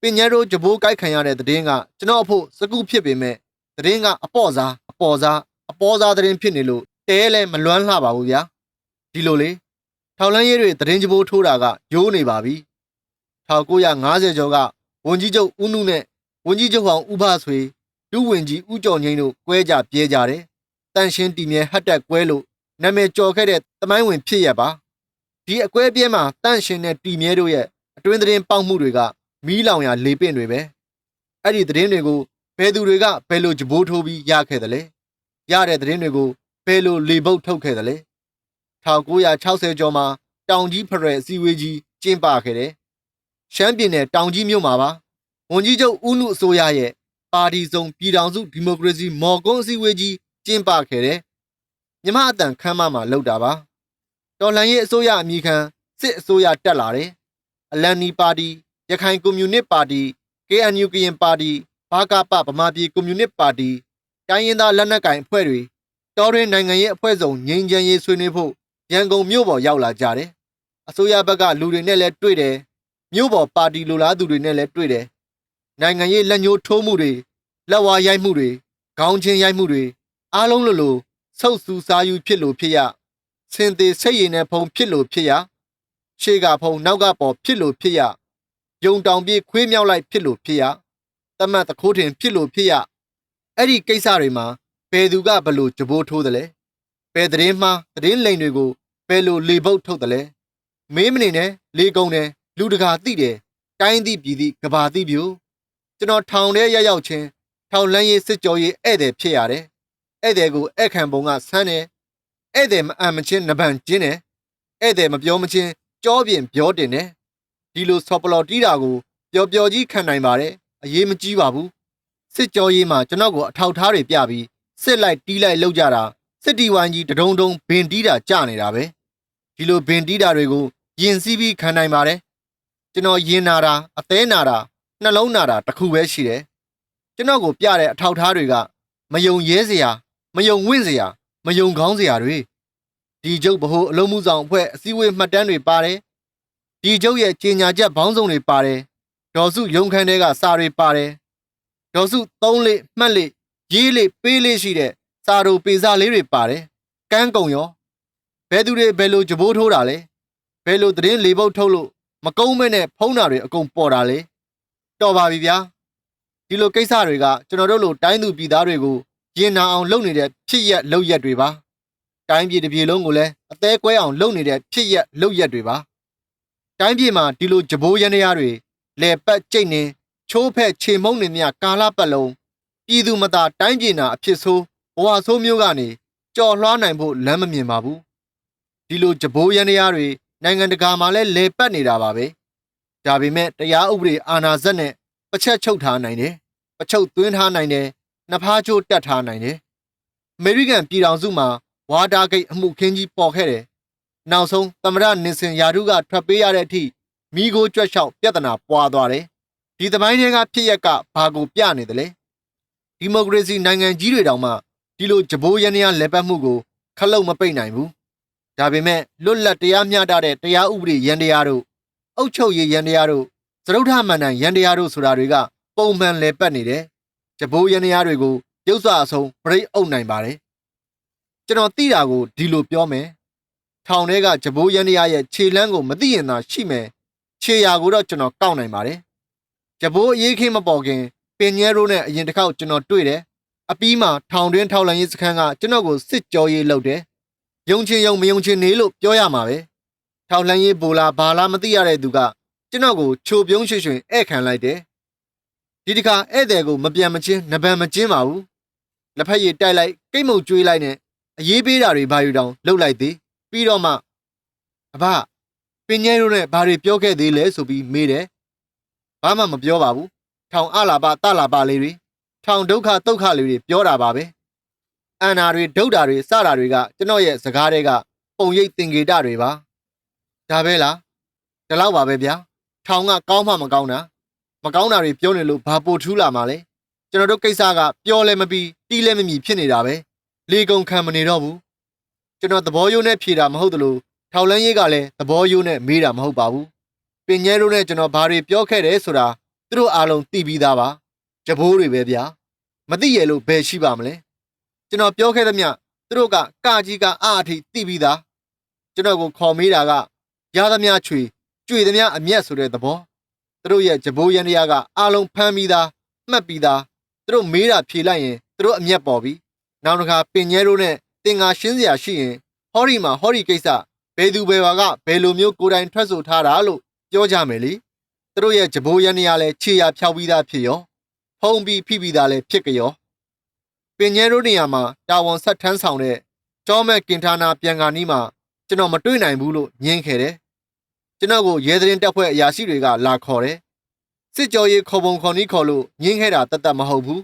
ပင်ញဲတို့ဂျဘိုးကြိုက်ခံရတဲ့သတင်းကကျွန်တော်အဖို့စကုဖြစ်ပေမဲ့သတင်းကအပေါ့စားအပေါ်စားအပေါ်စားသတင်းဖြစ်နေလို့ တဲလဲမလွမ်းလှပါဘူးဗျာဒီလိုလေထောက်လန်းရေးတွေသတင်းကြဘိုးထိုးတာကယိုးနေပါပြီ1950ကျော်ကဝန်ကြီးချုပ်ဦးနုနဲ့ဝန်ကြီးချုပ်အောင်ဥပဆွေဒုဝန်ကြီးဦးကျော်ငိမ့်တို့ကွဲကြပြဲကြတယ်တန်ရှင်းတီမြဲဟတ်တက်ကွဲလို့နာမည်ကျော်ခဲ့တဲ့တမိုင်းဝင်ဖြစ်ရပါဒီအကွဲပြဲမှာတန့်ရှင်တဲ့တီမြဲတို့ရဲ့အတွင်းသတင်းပေါက်မှုတွေကမီးလောင်ရာလေပင့်တွေပဲအဲ့ဒီသတင်းတွေကိုဘယ်သူတွေကဘယ်လိုကြဘိုးထိုးပြီးရခဲ့တယ်လဲရတဲ့သတင်းတွေကို ဘယ်လိုလေပုတ်ထုတ်ခဲ့တယ်လဲ1960ကျော်မှာတောင်ကြီးဖရဲအစည်းအဝေးကြီးကျင်းပခဲ့တယ်ရှမ်းပြည်နယ်တောင်ကြီးမြို့မှာပါဝန်ကြီးချုပ်ဦးနုအစိုးရရဲ့ပါတီစုံပြည်ထောင်စုဒီမိုကရေစီမော်ကွန်းအစည်းအဝေးကြီးကျင်းပခဲ့တယ်မြမအတန်ခမ်းမမှာလောက်တာပါတော်လှန်ရေးအစိုးရအမိခံစစ်အစိုးရတက်လာတယ်အလန်နီပါတီရခိုင်ကွန်မြူနစ်ပါတီ KNU ကရင်ပါတီဗဘာကပဗမာပြည်ကွန်မြူနစ်ပါတီတိုင်းရင်းသားလက်နက်ကိုင်အဖွဲ့တွေ တော်ရင်နိုင်ငံရေးအဖွဲ့စုံငြိမ်းချမ်းရေးဆွေးနွေးဖို့ရန်ကုန်မြို့ပေါ်ရောက်လာကြတယ်။အစိုးရဘက်ကလူတွေနဲ့လည်းတွေ့တယ်။မြို့ပေါ်ပါတီလူလားသူတွေနဲ့လည်းတွေ့တယ်။နိုင်ငံရေးလက်ညှိုးထိုးမှုတွေလက်ဝါးရိုက်မှုတွေခေါင်းချင်းရိုက်မှုတွေအားလုံးလိုလိုဆုပ်ဆူစားယူဖြစ်လို့ဖြစ်ရစင်သေးစိတ်ရည်နဲ့ဖုံဖြစ်လို့ဖြစ်ရရှေ့ကဖုံနောက်ကပေါ်ဖြစ်လို့ဖြစ်ရယုံတောင်ပြေးခွေးမြောက်လိုက်ဖြစ်လို့ဖြစ်ရတမတ်တခိုးထင်ဖြစ်လို့ဖြစ်ရအဲ့ဒီကိစ္စတွေမှာ ဘယ်သူကဘလို့ကြဘိုးထိုးတယ်လဲဘယ်သတင်းမှားသတင်းလိန်တွေကိုဘယ်လိုလေပုတ်ထုတ်တယ်လဲမင်းမနေနဲ့လေကုံတယ်လူတကာသိတယ်တိုင်းသိပြည်သိကဘာသိပြူကျွန်တော်ထောင်ထဲရက်ရောက်ချင်းထောင်လန်းရေးစစ်ကြောရေးဧည့်သည်ဖြစ်ရတယ်ဧည့်သည်ကိုဧည့်ခံပုံကဆန်းတယ်ဧည့်သည်မအံမချင်းနဗန်ကျင်းတယ်ဧည့်သည်မပြောမချင်းကြောပြင်ပြောတင်တယ်ဒီလိုဆော်ပလော်တီးတာကိုပျော်ပျော်ကြီးခံနိုင်ပါတယ်အရေးမကြီးပါဘူးစစ်ကြောရေးမှာကျွန်တော်ကိုအထောက်ထားတွေပြပြီး စစ်လိုက်တီးလိုက်လောက်ကြတာစစ်တီဝိုင်းကြီးတဒုံဒုံဘင်တီးတာကြနေတာပဲဒီလိုဘင်တီးတာတွေကိုယင်စည်းပြီးခံနိုင်ပါတယ်ကျွန်တော်ရင်နာတာအသေးနာတာနှလုံးနာတာတစ်ခုပဲရှိတယ်ကျွန်တော်ကိုပြတဲ့အထောက်ထားတွေကမယုံရဲစရာမယုံဝင့်စရာမယုံကောင်းစရာတွေဒီကျုပ်ဗဟိုအလုံးမှုဆောင်အဖွဲ့အစည်းအဝေးမှတ်တမ်းတွေပါတယ်ဒီကျုပ်ရဲ့ကြေညာချက်ဘောင်းဆောင်တွေပါတယ်ဒေါ်စုရုံခန်းတွေကစာတွေပါတယ်ဒေါ်စုသုံးလေးမှတ်လေး ရေးလေးပေးလေးရှိတဲ့စာတို့ပေစာလေးတွေပါတယ်ကန်းကုံရောဘယ်သူတွေဘယ်လိုကြဘိုးထိုးတာလဲဘယ်လိုသတင်းလေပုတ်ထုတ်လို့မကုန်းမဲနဲ့ဖုံးတာတွေအကုန်ပေါ်တာလေတော်ပါပြီဗျာဒီလိုကိစ္စတွေကကျွန်တော်တို့လိုတိုင်းသူပြည်သားတွေကိုရင်နာအောင်လုပ်နေတဲ့ဖြစ်ရက်လုပ်ရက်တွေပါတိုင်းပြည်တစ်ပြည်လုံးကိုလည်းအသေးကွဲအောင်လုပ်နေတဲ့ဖြစ်ရက်လုပ်ရက်တွေပါတိုင်းပြည်မှာဒီလိုကြဘိုးရန်တရားတွေလေပတ်ကျိတ်နေချိုးဖက်ခြေမုံနေမြကာလပတ်လုံး ပြည်သူမသားတိုင်းပြည်နာအဖြစ်ဆိုးဘဝဆိုးမျိုးကနေကြော်လွှားနိုင်ဖို့လမ်းမမြင်ပါဘူးဒီလိုကြဘိုးရန်တရားတွေနိုင်ငံတကာမှာလည်းလေပတ်နေတာပါပဲဒါပေမဲ့တရားဥပဒေအာဏာစက်နဲ့ပချက်ချုပ်ထားနိုင်တယ်ပချုပ်သွင်းထားနိုင်တယ်နှစ်ဖားချိုးတက်ထားနိုင်တယ်အမေရိကန်ပြည်ထောင်စုမှာဝါတာဂိတ်အမှုခင်းကြီးပေါ်ခဲ့တယ်နောက်ဆုံးသမရနင်စင်ယာဒုကထွက်ပေးရတဲ့အထိမိโกကြွက်လျှောက်ပြဿနာပွားသွားတယ်ဒီသမိုင်းတွေကဖြစ်ရက်ကဘာကိုပြနေတယ်လဲ ဒီမိုကရေစီနိုင်ငံကြီးတွေတောင်မှဒီလိုကြဘိုးရန်ရလဲပတ်မှုကိုခလုတ်မပိတ်နိုင်ဘူးဒါပေမဲ့လွတ်လပ်တရားမျှတတဲ့တရားဥပဒေရန်တရားတို့အုပ်ချုပ်ရေးရန်တရားတို့သရုပ်ထမှန်တန်ရန်တရားတို့ဆိုတာတွေကပုံမှန်လဲပတ်နေတယ်။ကြဘိုးရန်တရားတွေကိုရုပ်စွာအဆုံးပြိတ်အုပ်နိုင်ပါတယ်။ကျွန်တော်သိတာကိုဒီလိုပြောမယ်။ထောင်ထဲကကြဘိုးရန်တရားရဲ့ခြေလမ်းကိုမသိရင်သာရှိမယ်။ခြေရာကိုတော့ကျွန်တော်ကောက်နိုင်ပါတယ်။ကြဘိုးအရေးခင်းမပေါ်ခင် ပင်ញဲရိုးနဲ့အရင်တစ်ခေါက်ကျွန်တော်တွေ့တယ်။အပီးမှာထောင်တွင်းထောက်လန်ရေးစခန်းကကျွန်တော်ကိုစစ်ကြောရေးလုပ်တယ်။ယုံချင်းယုံမယုံချင်းနေလို့ပြောရမှာပဲ။ထောက်လန်ရေးဘူလာဘာလာမသိရတဲ့သူကကျွန်တော်ကိုချိုပြုံးရွှေရွှေဧည့်ခံလိုက်တယ်ဒီတခါဧည့်သည်ကိုမပြန်မချင်းနဗံမချင်းပါဘူးလက်ဖက်ရည်တိုက်လိုက်ကိတ်မုံကျွေးလိုက်နဲ့အရေးပေးတာတွေဘာယူတောင်လှုပ်လိုက်သေးပြီးတော့မှအဘပင်ញဲတို့နဲ့ဘာတွေပြောခဲ့သေးလဲဆိုပြီးမေးတယ်ဘာမှမပြောပါဘူး ထောင်အလာပတလာပလေးတွေထောင်ဒုက္ခဒုက္ခလေးတွေပြောတာပါပဲအန္နာတွေဒုတ်တာတွေစတာတွေကကျွန်တော်ရဲ့စကားတွေကပုံရိပ်သင်္ကေတတွေပါဒါပဲလားဒီလောက်ပါပဲဗျာထောင်ကကောင်းမှမကောင်းတာမကောင်းတာတွေပြောနေလို့ဘာပိုထူးလာမှာလဲကျွန်တော်တို့ကိစ္စကပြောလဲမပြီးတီးလဲမမီဖြစ်နေတာပဲလေကုံခံမနေတော့ဘူးကျွန်တော်သဘောရိုးနဲ့ဖြေတာမဟုတ်သလိုထောက်လန်းရေးကလည်းသဘောရိုးနဲ့မေးတာမဟုတ်ပါဘူးပင်ញဲတို့နဲ့ကျွန်တော်ဘာတွေပြောခဲ့တယ်ဆိုတာ သူတို့အားလုံးသိပြီးသားပါကြဘိုးတွေပဲဗျာမသိရလို့ဘယ်ရှိပါမလဲကျွန်တော်ပြောခဲ့သမျှသူတို့ကကကြီးကအအထိသိပြီးသားကျွန်တော်ကိုခေါ်မေးတာကရသမျှချွေကြွေသမျှအမျက်ဆိုတဲ့သဘောသူတို့ရဲ့ကြဘိုးရန်တရားကအားလုံးဖမ်းပြီးသားမှတ်ပြီးသားသူတို့မေးတာဖြေလိုက်ရင်သူတို့အမျက်ပေါ်ပြီနောက်တစ်ခါပင်ញဲတို့နဲ့တင်ငါရှင်းစရာရှိရင်ဟောဒီမှာဟောဒီကိစ္စဘယ်သူဘယ်ဝါကဘယ်လိုမျိုးကိုယ်တိုင်ထွက်ဆိုထားတာလို့ပြောကြမယ်လေ သူတို့ရဲ့ကြဘိုးရန်တရားလဲခြေရဖြောက်ပြီးသားဖြစ်ရောဖုံးပြီးဖိပြီးသားလဲဖြစ်ကြရောပင်ញဲတို့နေရာမှာတာဝန်ဆက်ထမ်းဆောင်တဲ့ကျောမက်ကင်ထာနာပြန်ကာနီးမှာကျွန်တော်မတွေ့နိုင်ဘူးလို့ညင်းခဲ့တယ်ကျွန်တော်ကိုရဲသတင်းတပ်ဖွဲ့အရာရှိတွေကလာခေါ်တယ်စစ်ကြောရေးခေါ်ပုံခေါ်နီးခေါ်လို့ညင်းခဲ့တာတတ်တတ်မဟုတ်ဘူး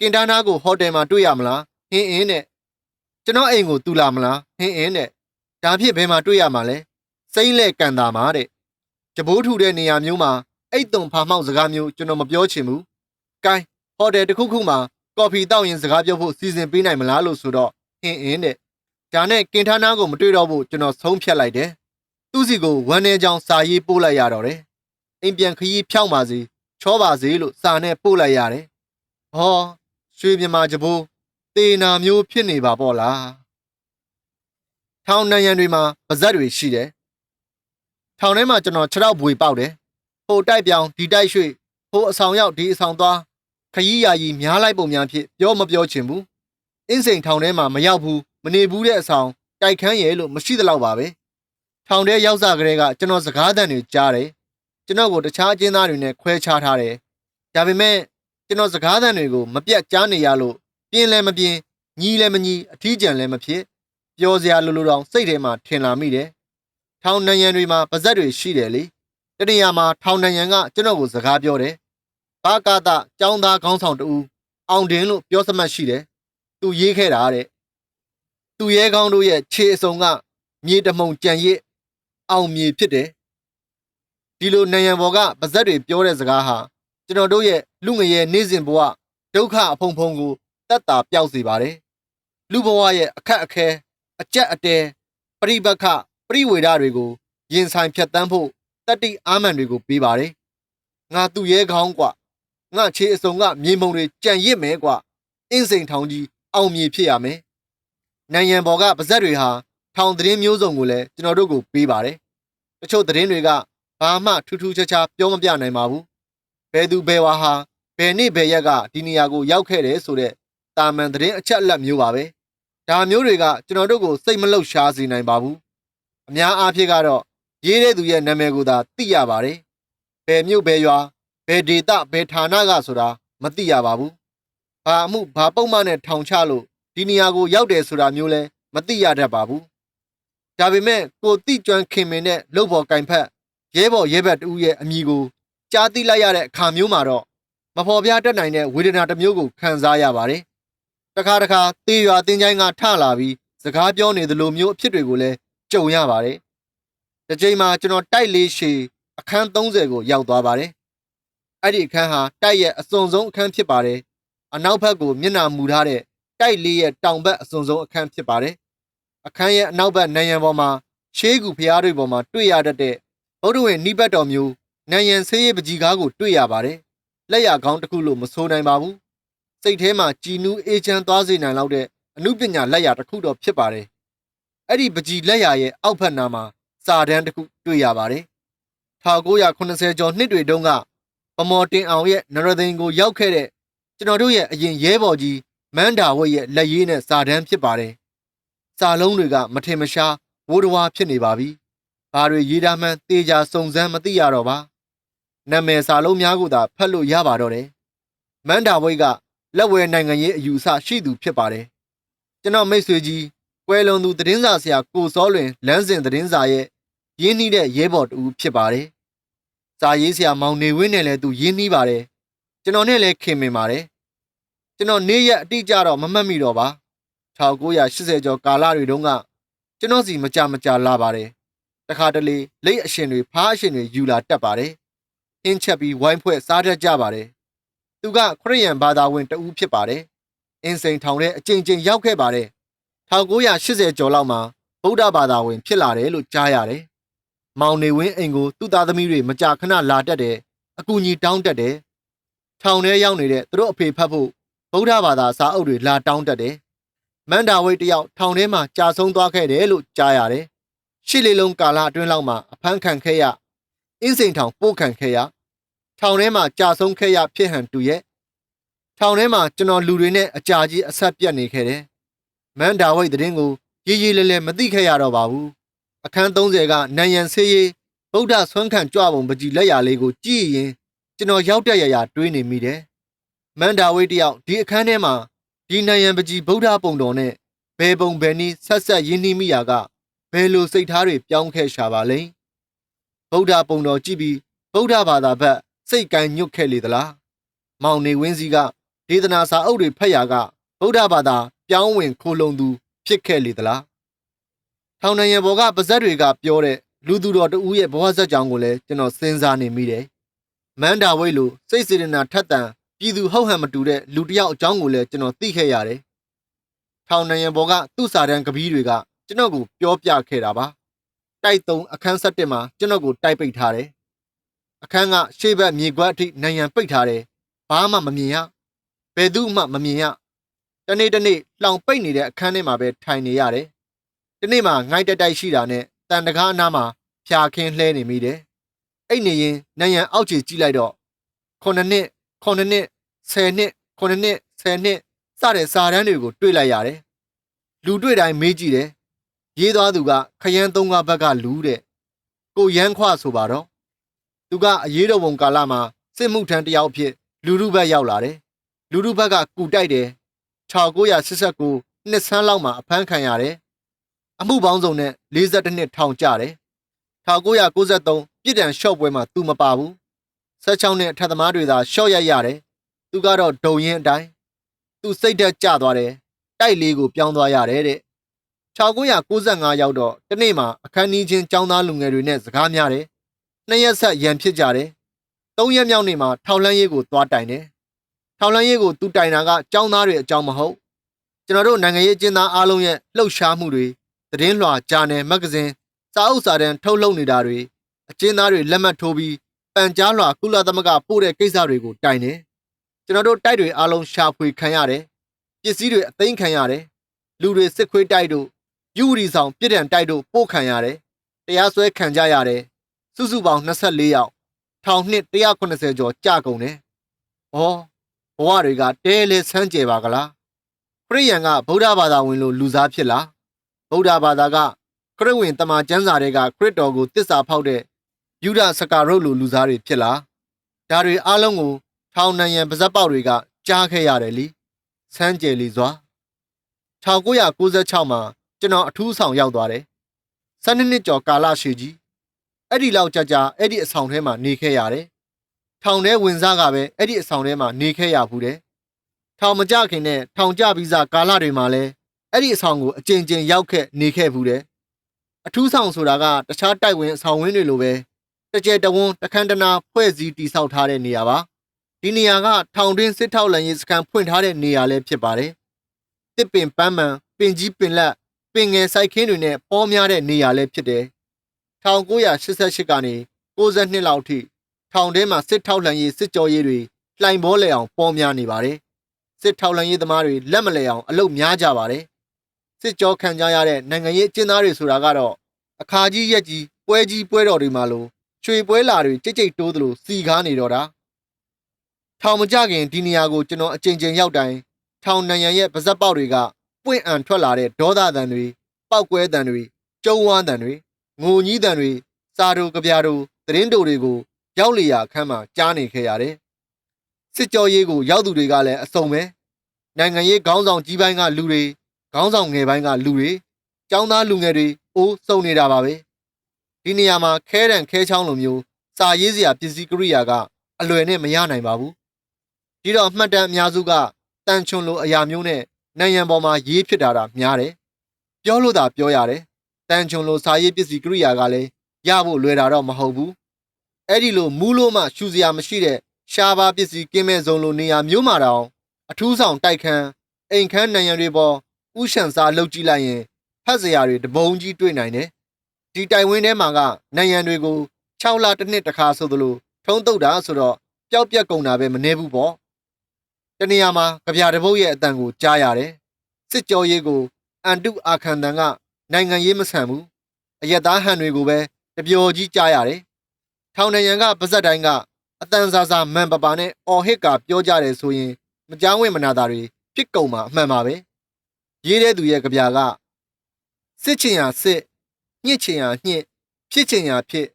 ကင်တာနာကိုဟိုတယ်မှာတွေ့ရမလားဟင်းအင်းနဲ့ကျွန်တော်အိမ်ကိုတူလာမလားဟင်းအင်းနဲ့ဒါဖြစ်ဘယ်မှာတွေ့ရမှာလဲစိမ့်လဲကန်တာမှာတဲ့ ကြဘိုးထူတဲ့နေရာမျိုးမှာအိတ်တုံဖာမောက်စကားမျိုးကျွန်တော်မပြောချင်ဘူးကိုင်းဟိုတယ်တစ်ခုခုမှာကော်ဖီတောက်ရင်စကားပြောဖို့စီစဉ်ပေးနိုင်မလားလို့ဆိုတော့ဟင်းအင်းတဲ့ဒါနဲ့ကင်ထားနာကိုမတွေ့တော့ဘူးကျွန်တော်ဆုံးဖြတ်လိုက်တယ်သူ့စီကိုဝမ်းနေကြောင်စာရေးပို့လိုက်ရတော့တယ်အိမ်ပြန်ခရီးဖြောင်းပါစေချောပါစေလို့စာနဲ့ပို့လိုက်ရတယ်ဟောရွှေမြမာကြပိုးတေနာမျိုးဖြစ်နေပါပေါ့လားထောင်နံရံတွေမှာပါဇက်တွေရှိတယ် ထောင်ထဲမှာကျွန်တော်ခြေထောက်ဘွေပေါက်တယ်ဟိုတိုက်ပြောင်ဒီတိုက်ရွှေ့ဟိုအဆောင်ရောက်ဒီအဆောင်သွားခရီးယာကြီးများလိုက်ပုံများဖြစ်ပြောမပြောချင်ဘူးအင်းစိန်ထောင်ထဲမှာမရောက်ဘူးမနေဘူးတဲ့အဆောင်တိုက်ခန်းရဲလို့မရှိသလောက်ပါပဲထောင်ထဲရောက်စားကလေးကကျွန်တော်စကားသံတွေကြားတယ်ကျွန်တော်ကိုတခြားအကျဉ်းသားတွေနဲ့ခွဲခြားထားတယ်ဒါပေမဲ့ကျွန်တော်စကားသံတွေကိုမပြတ်ကြားနေရလို့ပြင်းလဲမပြင်းညီးလဲမညီးအထီးကျန်လဲမဖြစ်ပြောစရာလိုလိုတောင်စိတ်ထဲမှာထင်လာမိတယ် ထောင်နံရံတွေမှာပါဇက်တွေရှိတယ်လေတနေရာမှာထောင်နံရံကကျွန်တော်ကိုစကားပြောတယ်ဘာကာတာចောင်းသားခေါင်းဆောင်တူအောင်တင်လို့ပြောစမှတ်ရှိတယ်သူရေးခဲ့တာတဲ့သူရဲကောင်းတို့ရဲ့ခြေအစုံကမြေတမှုံကြံရစ်အောင်မြေဖြစ်တယ်ဒီလိုနံရံဘော်ကပါဇက်တွေပြောတဲ့စကားဟာကျွန်တော်တို့ရဲ့လူငယ်ရဲ့နေ့စဉ်ဘဝဒုက္ခအဖုံဖုံကိုတက်တာပျောက်စေပါတယ်လူဘဝရဲ့အခက်အခဲအကြက်အတဲပရိပက္ခ ပရိဝေဒတွေကိုရင်ဆိုင်ဖြတ်တန်းဖို့တတ္တိအာမန်တွေကိုပေးပါတယ်ငါသူ့ရဲကောင်းกว่าငါခြေအစုံကမြေမုံတွေကြံရစ်မယ်กว่าအင်းစိန်ထောင်ကြီးအောင်မြေဖြစ်ရမယ်နိုင်ရန်ဘော်ကပါဇက်တွေဟာထောင်သတင်းမျိုးစုံကိုလည်းကျွန်တော်တို့ကိုပေးပါတယ်တချို့သတင်းတွေကဘာမှထူးထူးခြားခြားပြောမပြနိုင်ပါဘူးဘယ်သူဘယ်ဝါဟာဘယ်နေ့ဘယ်ရက်ကဒီနေရာကိုရောက်ခဲ့တယ်ဆိုတဲ့တာမန်သတင်းအချက်အလက်မျိုးပါပဲဒါမျိုးတွေကကျွန်တော်တို့ကိုစိတ်မလှုပ်ရှားစေနိုင်ပါဘူး အများအားဖြင့်ကတော့ရေးတဲ့သူရဲ့နာမည်ကိုသာသိရပါတယ်ဘယ်မြို့ဘယ်ရွာဘယ်ဒေတာဘယ်ဌာနကဆိုတာမသိရပါဘူးဘာအမှုဘာပုံမှန်နဲ့ထောင်ချလို့ဒီနေရာကိုရောက်တယ်ဆိုတာမျိုးလဲမသိရတတ်ပါဘူးဒါပေမဲ့ကိုတိကျွမ်းခင်မင်နဲ့လုပ်ဖို့ကင်ဖက်ရဲဘော်ရဲဘက်တူရဲ့အမိကိုကြားသိလိုက်ရတဲ့အခါမျိုးမှာတော့မဖော်ပြတတ်နိုင်တဲ့ဝေဒနာတစ်မျိုးကိုခံစားရပါတယ်တခါတခါတေးရွာတင်းချိုင်းကထလာပြီးစကားပြောနေသလိုမျိုးအဖြစ်တွေကိုလည်း ကြုံရပါတယ်တစ်ချိန်မှာကျွန်တော်တိုက်လေးရှည်အခန်း30ကိုရောက်သွားပါတယ်အဲ့ဒီအခန်းဟာတိုက်ရဲ့အစွန်ဆုံးအခန်းဖြစ်ပါတယ်အနောက်ဘက်ကိုမျက်နှာမူထားတဲ့တိုက်လေးရဲ့တောင်ဘက်အစွန်ဆုံးအခန်းဖြစ်ပါတယ်အခန်းရဲ့အနောက်ဘက်နံရံပေါ်မှာရှေးကူဖျားတွေပေါ်မှာတွေ့ရတတ်တဲ့ဗုဒ္ဓဝင်နိဘတ်တော်မျိုးနံရံဆေးရပကြီးကားကိုတွေ့ရပါတယ်လက်ရကောင်းတစ်ခုလို့မဆိုနိုင်ပါဘူးစိတ်ထဲမှာကြည်နူးအေးချမ်းသွားစေနိုင်လောက်တဲ့အမှုပညာလက်ရတစ်ခုတော့ဖြစ်ပါတယ် အဲ့ဒီပကြီးလက်ရရဲ့အောက်ဖက်နာမှာစာတန်းတစ်ခုတွေ့ရပါတယ်1980ကျော်နှစ်တွေတုန်းကပမော်တင်အောင်ရဲ့နရသိန်ကိုရောက်ခဲ့တဲ့ကျွန်တော်တို့ရဲ့အရင်ရဲဘော်ကြီးမန်ဒါဝတ်ရဲ့လက်ရည်နဲ့စာတန်းဖြစ်ပါတယ်စာလုံးတွေကမထင်မရှားဝိုးတဝါဖြစ်နေပါပြီဘာတွေရေးသားမှန်းတေချာစုံစမ်းမသိရတော့ပါနာမည်စာလုံးများကိုသာဖတ်လို့ရပါတော့တယ်မန်ဒါဝိတ်ကလက်ဝဲနိုင်ငံရေးအယူအဆရှိသူဖြစ်ပါတယ်ကျွန်တော်မိတ်ဆွေကြီး ကွယ်လွန်သူသတင်းစာဆရာကိုစောလွင်လမ်းစဉ်သတင်းစာရဲ့ရင်းနှီးတဲ့ရဲဘော်တူဖြစ်ပါတယ်စာရေးဆရာမောင်နေဝင်းနဲ့လည်းသူရင်းနှီးပါတယ်ကျွန်တော်နဲ့လည်းခင်မင်ပါတယ်ကျွန်တော်နေ့ရက်အတိအကျတော့မမှတ်မိတော့ပါ1980ကျော်ကာလတွေတုန်းကကျွန်တော်စီမကြမကြလာပါတယ်တခါတလေလက်အရှင်တွေဖားအရှင်တွေယူလာတက်ပါတယ်အင်းချက်ပြီးဝိုင်းဖွဲ့စားတတ်ကြပါတယ်သူကခရစ်ယာန်ဘာသာဝင်တဦးဖြစ်ပါတယ်အင်းစိန်ထောင်ထဲအကြိမ်ကြိမ်ရောက်ခဲ့ပါတယ် 1980ကျော်လောက်မှာဗုဒ္ဓဘာသာဝင် ဖြစ်လာတယ်လို့ကြားရတယ်မောင်နေဝင်းအိမ်ကိုသူ့သားသမီးတွေမကြာခဏလာတက်တယ်အကူကြီးတောင်းတက်တယ်ထောင်ထဲရောက်နေတဲ့သူတို့အဖေဖတ်ဖို့ဗုဒ္ဓဘာသာစာအုပ်တွေလာတောင်းတက်တယ်မန္တာဝိတ်တယောက်ထောင်ထဲမှာကြာဆုံးသွားခဲ့တယ်လို့ကြားရတယ်ရှစ်လေးလုံးကာလအတွင်းလောက်မှာအဖမ်းခံခဲ့ရအင်းစိန်ထောင်ပို့ခံခဲ့ရထောင်ထဲမှာကြာဆုံးခဲ့ရဖြစ်ဟန်တူရဲ့ထောင်ထဲမှာကျွန်တော်လူတွေနဲ့အကြာကြီးအဆက်ပြတ်နေခဲ့တယ် မန်ဒါဝိတ်သတင်းကိုရေးရေးလဲလဲမသိခဲ့ရတော့ပါဘူးအခန်း30ကနန်ရန်ဆေးရေးဗုဒ္ဓဆွမ်းခံကြွပုံပကြီးလက်ရာလေးကိုကြည့်ရင်ကျွန်တော်ရောက်တဲ့ရရာတွေးနေမိတယ်မန်ဒါဝိတ်တယောက်ဒီအခန်းထဲမှာဒီနန်ရန်ပကြီးဗုဒ္ဓပုံတော်နဲ့ဘယ်ပုံဘယ်နည်းဆက်ဆက်ရင်းနှီးမိရာကဘယ်လိုစိတ်ထားတွေပြောင်းခဲ့ရှာပါလိမ့်ဗုဒ္ဓပုံတော်ကြည့်ပြီးဗုဒ္ဓဘာသာဘက်စိတ်ကိုင်းညွတ်ခဲ့လေသလားမောင်နေဝင်းစီကဒေသနာစာအုပ်တွေဖတ်ရာက ဗုဒ္ဓဘာသာပြောင်းဝင်ခိုးလုံသူ ဖြစ်ခဲ့လေသလားထောင်နိုင်ငံဘော်ကပါဇက်တွေကပြောတဲ့လူသူတော်တဦးရဲ့ဘဝဇက်ကြောင့်ကိုလည်းကျွန်တော်စဉ်းစားနေမိတယ်မန်ဒါဝိတ်လိုစိတ်စေတနာထက်သန်ပပြည်သူဟုတ်ဟန်မတူတဲ့လူတစ်ယောက်အကြောင်းကိုလည်းကျွန်တော်သိခဲ့ရတယ်။ထောင်နံရံဘော်ကသူ့စာတန်းကပီးတွေကကျွန်တော်ကိုပြောပြခဲ့တာပါ။တိုက်သုံးအခန်းဆက်တက်မှာကျွန်တော်ကိုတိုက်ပိတ်ထားတယ်။အခန်းကရှေ့ဘက်မြေခွက်အထိနံရံပိတ်ထားတယ်။ဘာမှမမြင်ရ။ဘယ်သူမှမမြင်ရ။ တနေ့တနေ့လောင်ပိတ်နေတဲ့အခန်းထဲမှာပဲထိုင်နေရတယ်။ဒီနေ့မှငိုက်တက်တိုက်ရှိတာနဲ့တန်တကားအနားမှာဖြာခင်းလှဲနေမိတယ်။အဲ့နေရင်နံရံအောက်ခြေကြည့်လိုက်တော့ခုနှစ်နှစ်ခုနှစ်နှစ်ဆယ်နှစ်ခုနှစ်နှစ်ဆယ်နှစ်စတဲ့စာတန်းတွေကို တွေ့လိုက်ရတယ်။လူတွေ့တိုင်းမေးကြည့်တယ်။ရေးသွားသူကခရမ်းသုံးကားဘက်ကလူတဲ့။ကိုရမ်းခွဆိုပါတော့။သူကအရေးတော်ပုံကာလမှာစစ်မှုထမ်းတစ်ယောက်အဖြစ်လူလူဘက်ရောက်လာတယ်။လူလူဘက်ကကူတိုက်တယ်။ 1989နှစ်ဆန်းလောက်မှာအဖမ်းခံရတယ်။အမှုပေါင်းစုံနဲ့42နှစ်ထောင်ကျတယ်။1993ပြည်တံရှော့ပွဲမှာသူမပါဘူး။16နှစ်အထက်သမားတွေသာရှော့ရိုက်ရတယ်။သူကတော့ဒုံရင်အတိုင်းသူစိတ်သက်ကျသွားတယ်။တိုက်လေးကိုပြောင်းသွားရတယ်တဲ့။1995ရောက်တော့တနေ့မှာအခန်းကြီးချင်းចောင်းသားလူငယ်တွေနဲ့စကားများတယ်။နှစ်ရက်ဆက်ရန်ဖြစ်ကြတယ်။သုံးရက်မြောက်နေ့မှာထောက်လန်းရေးကိုသွားတိုင်တယ်။ ထောက်လန်းရေးကိုသူတိုင်တာကចောင်းသားတွေအကြောင်းမဟုတ်။ကျွန်တော်တို့နိုင်ငံရေးအကျဉ်းသားအားလုံးရဲ့လှုပ်ရှားမှုတွေသတင်းလွှာဂျာနယ်မဂ္ဂဇင်းစာအုပ်စာတမ်းထုတ်လုပ်နေတာတွေအကျဉ်းသားတွေလက်မှတ်ထိုးပြီးပန်ကြားလွှာကုလသမဂ္ဂပို့တဲ့ကိစ္စတွေကိုတိုင်တယ်။ကျွန်တော်တို့တိုက်တွေအားလုံးရှာဖွေခံရတယ်။ပစ္စည်းတွေအသိမ်းခံရတယ်။လူတွေစစ်ခွေးတိုက်တို့ယူရီဆောင်ပြစ်ဒဏ်တိုက်တို့ပို့ခံရတယ်။တရားစွဲခံကြရတယ်။စုစုပေါင်း24ယောက်ထောင်နှစ်180ကျော်ကြာကုန်တယ်။ဩ ဘဝတွေကတဲလဲဆန်းကျယ်ပါကလား။ခရိယန်ကဗုဒ္ဓဘာသာဝင်လို့လူစားဖြစ်လား။ဗုဒ္ဓဘာသာကခရစ်ဝင်တမန်ကျမ်းစာတွေကခရစ်တော်ကိုတစ္ဆာဖောက်တဲ့ယူဒစကာရုတ်လိုလူစားတွေဖြစ်လားဒါတွေအားလုံးကို ထောင်နံရံပါဇက်ပေါက်တွေကကြားခဲ့ရတယ်လीဆန်းကျယ်လီစွာ1996မှာကျွန်တော်အထူးဆောင်ရောက်သွားတယ်12နှစ်ကျော်ကာလရှည်ကြီးအဲ့ဒီလောက်ကြာကြာအဲ့ဒီအဆောင်ထဲမှာနေခဲ့ရတယ် ထောင်ထဲဝင်စားကပဲအဲ့ဒီအဆောင်ထဲမှာနေခဲ့ရဘူးတယ်ထောင်မကြခင်နဲ့ထောင်ကြပြီးစားကာလတွေမှာလဲအဲ့ဒီအဆောင်ကိုအကြင်ကြင်ရောက်ခဲ့နေခဲ့ဘူးတယ်အထူးဆောင်ဆိုတာကတခြားတိုက်ဝင်အဆောင်ဝင်းတွေလိုပဲတကြဲတဝန်းတခန်းတနာဖွဲ့စည်းတည်ဆောက်ထားတဲ့နေရာပါဒီနေရာကထောင်တွင်းစစ်ထောက်လန်ရေးစခန်းဖွင့်ထားတဲ့နေရာလည်းဖြစ်ပါတယ်တစ်ပင်ပန်းမှန်ပင်ကြီးပင်လက်ပင်ငယ်စိုက်ခင်းတွေနဲ့ပေါများတဲ့နေရာလည်းဖြစ်တယ်1988ကနေ62လောက်ထိ ထောင်ထဲမှာစစ်ထောက်လန်ရေးစစ်ကြောရေးတွေလှိုင်ဘောလေအောင်ပေါများနေပါတယ်စစ်ထောက်လန်ရေးသမားတွေလက်မလဲအောင်အလုပ်များကြပါတယ်စစ်ကြောခံကြရတဲ့နိုင်ငံရေးအကျဉ်းသားတွေဆိုတာကတော့အခါကြီးရက်ကြီးပွဲကြီးပွဲတော်တွေမှာလို့ရွှေပွဲလာတွေကြိတ်ကြိတ်တိုးသလိုစီကားနေတော့တာထောင်မကြခင်ဒီနေရာကိုကျွန်တော်အကြိမ်ကြိမ်ရောက်တိုင်းထောင်နံရံရဲ့ပါဇက်ပေါက်တွေကပွင့်အံထွက်လာတဲ့ဒေါသတန်တွေပောက်ကွဲတန်တွေကျုံဝမ်းတန်တွေငိုကြီးတန်တွေစာတို့ကြပြားတို့သတင်းတို့တွေကို ရောက်လျာခန်းမှာကြားနေခဲ့ရတယ်စစ်ကြောရေးကိုရောက်သူတွေကလည်းအစုံပဲနိုင်ငံရေးခေါင်းဆောင်ကြီးပိုင်းကလူတွေခေါင်းဆောင်ငယ်ပိုင်းကလူတွေចောင်းသားလူငယ်တွေအိုးစုံနေတာပါပဲဒီနေရာမှာခဲတံခဲချောင်းလိုမျိုးစာရေးစရာပစ္စည်းကရိယာကအလွယ်နဲ့မရနိုင်ပါဘူးဒီတော့အမှတ်တမ်းအများစုကတန်ချွန်လိုအရာမျိုးနဲ့နိုင်ငံပေါ်မှာရေးဖြစ်တာတာများတယ်ပြောလို့သာပြောရတယ်တန်ချွန်လိုစာရေးပစ္စည်းကရိယာကလည်းရဖို့လွယ်တာတော့မဟုတ်ဘူး အဲ့ဒီလိုမူးလို့မှရှူစရာမရှိတဲ့ရှားပါပစ္စည်းကင်းမဲ့စုံလိုနေရာမျိုးမှာတောင်အထူးဆောင်တိုက်ခန်းအိမ်ခန်းနိုင်ငံတွေပေါ်ဥရှန်စာလှုပ်ကြည့်လိုက်ရင်ဖတ်စရာတွေတပုံကြီးတွေ့နိုင်တယ်ဒီတိုင်ဝင်းထဲမှာကနိုင်ငံတွေကို6လတစ်နှစ်တစ်ခါဆိုသလိုထုံးတုတ်တာဆိုတော့ပျောက်ပြက်ကုန်တာပဲမနေဘူးပေါ့တနေရာမှာကြပြတပုတ်ရဲ့အတန်ကိုကြားရတယ်စစ်ကြောရေးကိုအန်တုအာခန်တန်ကနိုင်ငံရေးမဆန်ဘူးအယက်သားဟန်တွေကိုပဲတပျော်ကြီးကြားရတယ် ထောင်နေရန်ကပါဇက်တိုင်းကအတန်စာစာမန်ပပါနဲ့အော်ဟစ်ကပြောကြတယ်ဆိုရင် မကြောင်းဝင်မနာတာတွေဖြစ်ကုန်မှာအမှန်ပါပဲရေးတဲ့သူရဲ့ကြပြကစစ်ချင်ရစစ်ညှစ်ချင်ရညှစ်ဖြစ်ချင်ရဖြစ်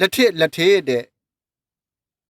လက်ထစ်လက်သေးတဲ့